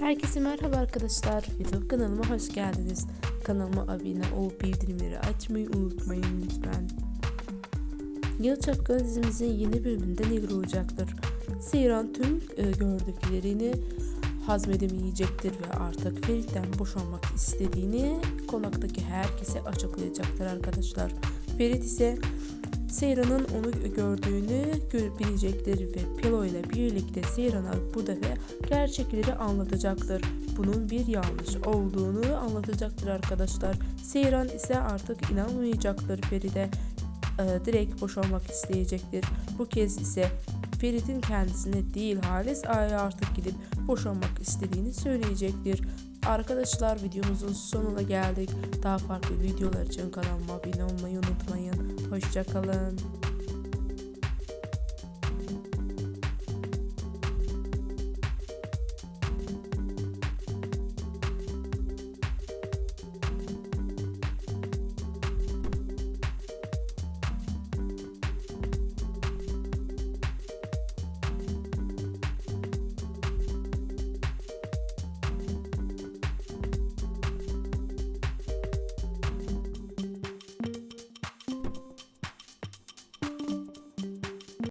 Herkese merhaba arkadaşlar. YouTube kanalıma hoş geldiniz. Kanalıma abone olup bildirimleri açmayı unutmayın lütfen. Yıl Çapkını dizimizin yeni bölümünde neler olacaktır? Seyran tüm e, gördüklerini hazmedemeyecektir ve artık Ferit'ten boşanmak istediğini konaktaki herkese açıklayacaktır arkadaşlar. Ferit ise Seyran'ın onu gördüğünü gör- bilecektir ve Pelo ile birlikte Seyran'a bu defa gerçekleri anlatacaktır. Bunun bir yanlış olduğunu anlatacaktır arkadaşlar. Seyran ise artık inanmayacaktır Ferit'e. Ee, direkt boşanmak isteyecektir. Bu kez ise Ferit'in kendisine değil Halis Ağa'ya artık gidip boşanmak istediğini söyleyecektir. Arkadaşlar videomuzun sonuna geldik. Daha farklı videolar için kanalıma abone olmayı unutmayın. Hoşçakalın.